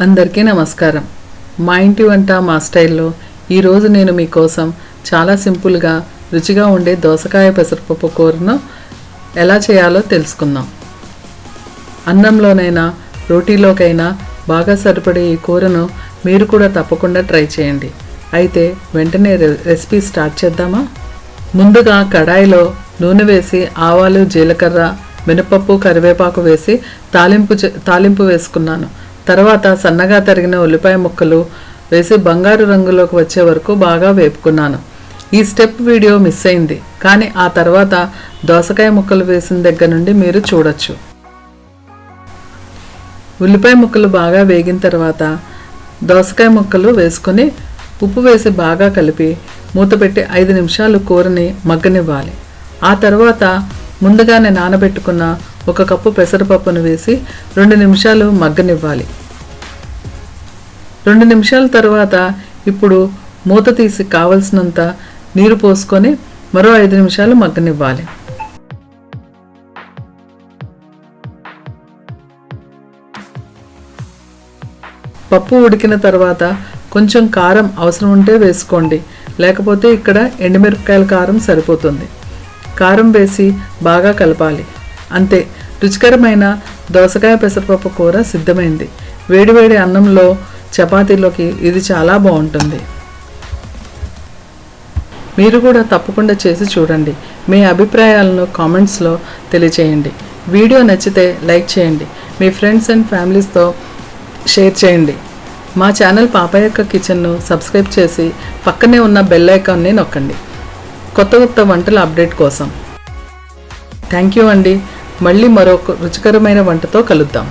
అందరికీ నమస్కారం. మా ఇంటి వంట మా స్టైల్లో ఈరోజు నేను మీకోసం చాలా సింపుల్గా రుచిగా ఉండే దోసకాయ పెసరపప్పు కూరను ఎలా చేయాలో తెలుసుకుందాం. అన్నంలోనైనా రోటీలోకైనా బాగా సరిపడే ఈ కూరను మీరు కూడా తప్పకుండా ట్రై చేయండి. అయితే వెంటనే రె- రెసిపీ స్టార్ట్ చేద్దామా? ముందుగా కడాయిలో నూనె వేసి ఆవాలు జీలకర్ర మినపప్పు కరివేపాకు వేసి తాలింపు చే- తాలింపు వేసుకున్నాను. తర్వాత సన్నగా తరిగిన ఉల్లిపాయ ముక్కలు వేసి బంగారు రంగులోకి వచ్చే వరకు బాగా వేపుకున్నాను. ఈ స్టెప్ వీడియో మిస్ అయింది కానీ ఆ తర్వాత దోసకాయ ముక్కలు వేసిన దగ్గర నుండి మీరు చూడొచ్చు. ఉల్లిపాయ ముక్కలు బాగా వేగిన తర్వాత దోసకాయ ముక్కలు వేసుకొని ఉప్పు వేసి బాగా కలిపి మూత పెట్టి ఐదు నిమిషాలు కూరని మగ్గనివ్వాలి. ఆ తర్వాత ముందుగానే నానబెట్టుకున్న ఒక కప్పు పెసరపప్పును వేసి రెండు నిమిషాలు మగ్గనివ్వాలి. రెండు నిమిషాల తర్వాత ఇప్పుడు మూత తీసి కావలసినంత నీరు పోసుకొని మరో ఐదు నిమిషాలు మగ్గనివ్వాలి. పప్పు ఉడికిన తర్వాత కొంచెం కారం అవసరం ఉంటే వేసుకోండి. లేకపోతే ఇక్కడ ఎండుమిరపకాయల కారం సరిపోతుంది. కారం వేసి బాగా కలపాలి. అంతే రుచికరమైన దోసకాయ పెసరపప్పు కూర సిద్ధమైంది. వేడివేడి అన్నంలో చపాతీలోకి ఇది చాలా బాగుంటుంది. మీరు కూడా తప్పకుండా చేసి చూడండి. మీ అభిప్రాయాలను కామెంట్స్లో తెలియచేయండి. వీడియో నచ్చితే లైక్ చేయండి. మీ ఫ్రెండ్స్ అండ్ ఫ్యామిలీస్తో షేర్ చేయండి. మా ఛానల్ పాపయ్యక్క కిచెన్ను సబ్స్క్రైబ్ చేసి పక్కనే ఉన్న బెల్ ఐకాన్ని నొక్కండి. కొత్త కొత్త వంటల అప్డేట్ కోసం. థ్యాంక్ యూ అండి. మళ్ళీ మరొక రుచికరమైన వంటతో కలుద్దాం.